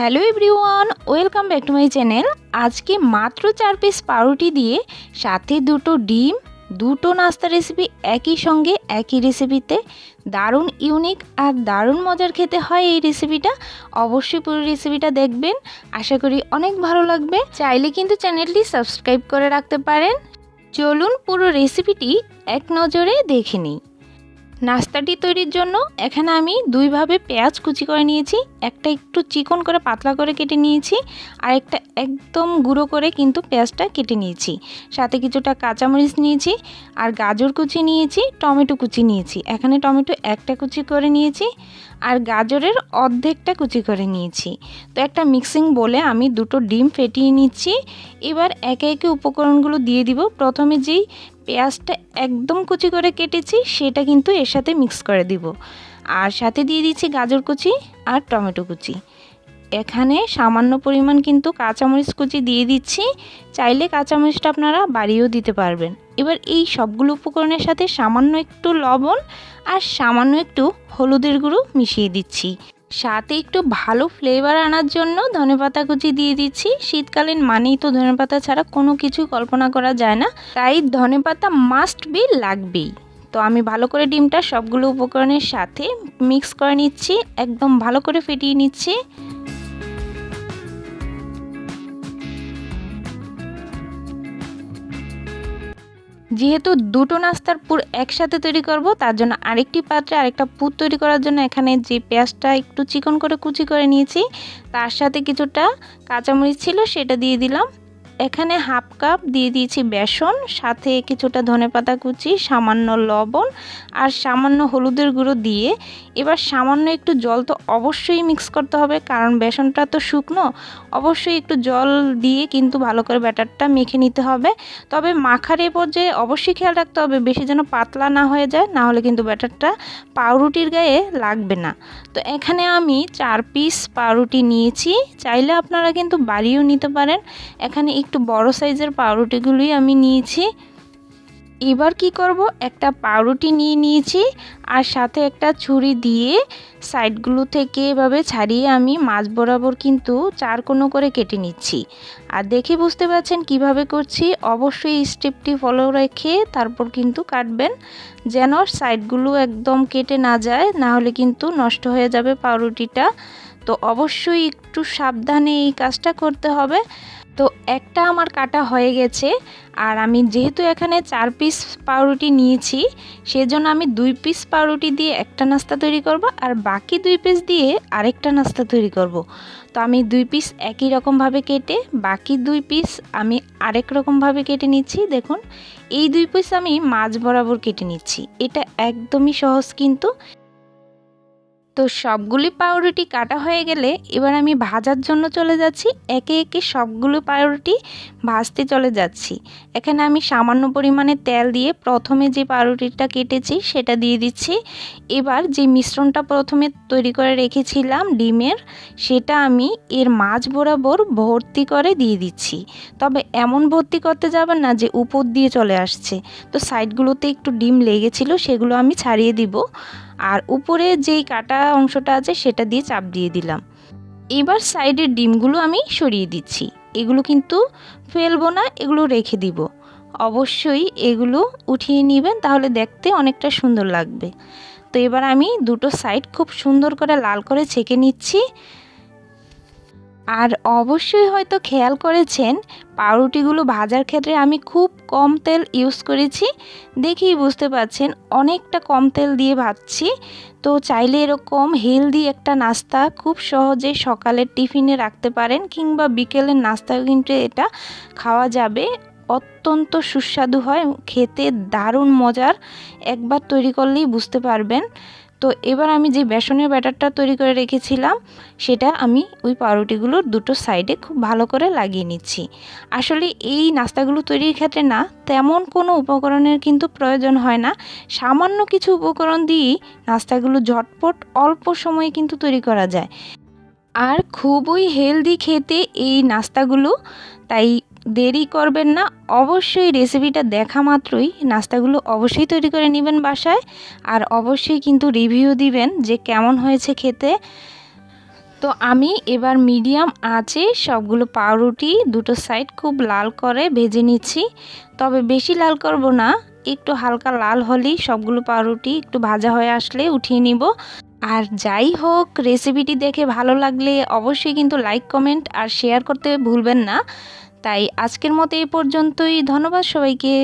Hello everyone, welcome back to my channel. আজকে মাত্র চার পিস পাউরুটি দিয়ে সাথে দুটো ডিম, দুটো নাস্তা রেসিপি একই সঙ্গে, একই রেসিপিতে দারুণ ইউনিক আর দারুণ মজার খেতে হয় এই রেসিপিটা অবশ্যই পুরো রেসিপিটা দেখবেন। আশা করি অনেক ভালো লাগবে। চাইলে কিন্তু চ্যানেলটি সাবস্ক্রাইব করে রাখতে পারেন। চলুন পুরো রেসিপিটি এক নজরে দেখে নিই। নাস্তাটি তৈরির জন্য এখানে আমি দুইভাবে পেঁয়াজ কুচি করে নিয়েছি, একটা একটু চিকন করে পাতলা করে কেটে নিয়েছি, আর একটা একদম গুঁড়ো করে কিন্তু পেঁয়াজটা কেটে নিয়েছি। সাথে কিছুটা কাঁচামরিচ নিয়েছি, আর গাজর কুচি নিয়েছি, টমেটো কুচি নিয়েছি। এখানে টমেটো একটা কুচি করে নিয়েছি, আর গাজরের অর্ধেকটা কুচি করে নিয়েছি। তো একটা মিক্সিং বলে আমি দুটো ডিম ফেটিয়ে নিচ্ছি। এবার একে একে উপকরণগুলো দিয়ে দিব। প্রথমে যেই পেঁয়াজটা একদম কুচি করে কেটেছি, সেটা কিন্তু এর সাথে মিক্স করে দিব। আর সাথে দিয়ে দিচ্ছি গাজর কুচি আর টমেটো কুচি। এখানে সামান্য পরিমাণ কিন্তু কাঁচামরিচ কুচি দিয়ে দিচ্ছি, চাইলে কাঁচামরিচটা আপনারা বাড়িয়েও দিতে পারবেন। এবার এই সবগুলো উপকরণের সাথে সামান্য একটু লবণ আর সামান্য একটু হলুদের গুঁড়ো মিশিয়ে দিচ্ছি। সাথে একটু ভালো ফ্লেভার আনার জন্য ধনেপাতা কুচি দিয়ে দিচ্ছি। শীতকালীন মানেই তো ধনেপাতা ছাড়া কোনো কিছু কল্পনা করা যায় না। তাই ধনেপাতা মাস্ট বি লাগবেই। তো আমি ভালো করে ডিমটা সবগুলো উপকরণের সাথে মিক্স করে নিচ্ছি, একদম ভালো করে ফেটিয়ে নিচ্ছি। যেহেতু দুটো নাস্তার পুর একসাথে তৈরি করব, তার জন্য আরেকটি পাত্রে আরেকটা পুর তৈরি করার জন্য এখানে যে পেঁয়াজটা একটু চিকন করে কুচি করে নিয়েছি, তার সাথে কিছুটা কাঁচামরিচ ছিল সেটা দিয়ে দিলাম। এখানে হাফ কাপ দিয়ে দিয়েছি বেসন, সাথে কিছুটা ধনেপাতা কুচি, সামান্য লবণ আর সামান্য হলুদের গুঁড়ো দিয়ে। এবার সামান্য একটু জল তো অবশ্যই মিক্স করতে হবে, কারণ বেসনটা তো শুকনো। অবশ্যই একটু জল দিয়ে কিন্তু ভালো করে ব্যাটারটা মেখে নিতে হবে। তবে মাখার এ পর্যায়ে অবশ্যই খেয়াল রাখতে হবে, বেশি যেন পাতলা না হয়ে যায়, না হলে কিন্তু ব্যাটারটা পাউরুটির গায়ে লাগবে না। তো এখানে আমি চার পিস পাউরুটি নিয়েছি, চাইলে আপনারা কিন্তু বাড়িও নিতে পারেন। এখানে একটু বড় সাইজের পাউরুটিগুলোই আমি নিয়েছি। এবার কি করব? একটা পাউরুটি নিয়ে নিয়েছি আর সাথে একটা ছুরি দিয়ে সাইডগুলো থেকে এভাবে ছাড়িয়ে আমি মাছ বরাবর কিন্তু চার কোনো করে কেটে নিচ্ছি। আর দেখে বুঝতে পারছেন কীভাবে করছি? অবশ্যই স্টেপটি ফলো রেখে তারপর কিন্তু কাটবেন, যেন সাইডগুলো একদম কেটে না যায়, না হলে কিন্তু নষ্ট হয়ে যাবে পাউরুটিটা। তো অবশ্যই একটু সাবধানে এই কাজটা করতে হবে। তো একটা আমার কাটা হয়ে গেছে আর আমি যেহেতু এখানে চার পিস পাউরুটি নিয়েছি, সেজন্য আমি দুই পিস পাউরুটি দিয়ে একটা নাস্তা তৈরি করব আর বাকি দুই পিস দিয়ে আরেকটা নাস্তা তৈরি করব। তো আমি দুই পিস একই রকমভাবে কেটে, বাকি দুই পিস আমি আরেক রকমভাবে কেটে নিচ্ছি। দেখুন, এই দুই পিস আমি মাছ বরাবর কেটে নিচ্ছি। এটা একদমই সহজ কিন্তু। তো সবগুলি পাউরুটি কাটা হয়ে গেলে এবার আমি ভাজার জন্য চলে যাচ্ছি। একে একে সবগুলো পাউরুটি ভাজতে চলে যাচ্ছি। এখানে আমি সামান্য পরিমাণে তেল দিয়ে প্রথমে যে পাউরুটিটা কেটেছি সেটা দিয়ে দিচ্ছি। এবার যে মিশ্রণটা প্রথমে তৈরি করে রেখেছিলাম ডিমের, সেটা আমি এর মাছ বরাবর ভর্তি করে দিয়ে দিচ্ছি। তবে এমন ভর্তি করতে যাবেন না যে উপর দিয়ে চলে আসছে। তো সাইডগুলোতে একটু ডিম লেগেছিল সেগুলো আমি ছাড়িয়ে দিব। আর উপরে যেই কাটা অংশটা আছে সেটা দিয়ে চাপ দিয়ে দিলাম। এবার সাইডের ডিমগুলো আমি সরিয়ে দিচ্ছি। এগুলো কিন্তু ফেলব না, এগুলো রেখে দিব। অবশ্যই এগুলো উঠিয়ে নেবেন, তাহলে দেখতে অনেকটা সুন্দর লাগবে। তো এবার আমি দুটো সাইড খুব সুন্দর করে লাল করে ছেঁকে নিচ্ছি। আর অবশ্যই হয়তো খেয়াল করেছেন, পাউরুটিগুলো ভাজার ক্ষেত্রে আমি খুব কম তেল ইউজ করেছি। দেখেই বুঝতে পারছেন অনেকটা কম তেল দিয়ে ভাজছি। তো চাইলে এরকম হেলদি একটা নাস্তা খুব সহজে সকালের টিফিনে রাখতে পারেন কিংবা বিকেলের নাস্তাও কিন্তু এটা খাওয়া যাবে। অত্যন্ত সুস্বাদু হয়, খেতে দারুণ মজার। একবার তৈরি করলেই বুঝতে পারবেন। তো এবার আমি যে বেসনের ব্যাটারটা তৈরি করে রেখেছিলাম, সেটা আমি ওই পাউরুটিগুলোর দুটো সাইডে খুব ভালো করে লাগিয়ে নিচ্ছি। আসলে এই নাস্তাগুলো তৈরির ক্ষেত্রে না, তেমন কোনো উপকরণের কিন্তু প্রয়োজন হয় না। সামান্য কিছু উপকরণ দিয়েই নাস্তাগুলো ঝটপট অল্প সময়ে কিন্তু তৈরি করা যায়। আর খুবই হেলদি খেতে এই নাস্তাগুলো, তাই দেরি করবেন না, অবশ্যই রেসিপিটা দেখা মাত্রই। নাস্তাগুলো অবশ্যই তৈরি করে নেবেন বাসায় আর অবশ্যই কিন্তু রিভিউ দিবেন যে কেমন হয়েছে খেতে। তো আমি এবার মিডিয়াম আঁচে সবগুলো পাউরুটি দুটো সাইড খুব লাল করে ভেজে নিচ্ছি। তবে বেশি লাল করব না, একটু হালকা লাল হলেই সবগুলো পাউরুটি একটু ভাজা হয়ে আসলে উঠিয়ে নিব। আর যাই হোক রেসিপিটি দেখে ভালো লাগলে অবশ্যই কিন্তু লাইক কমেন্ট আর শেয়ার করতে ভুলবেন না। তাই আজকের মতো এই পর্যন্তই। ধন্যবাদ সবাইকে।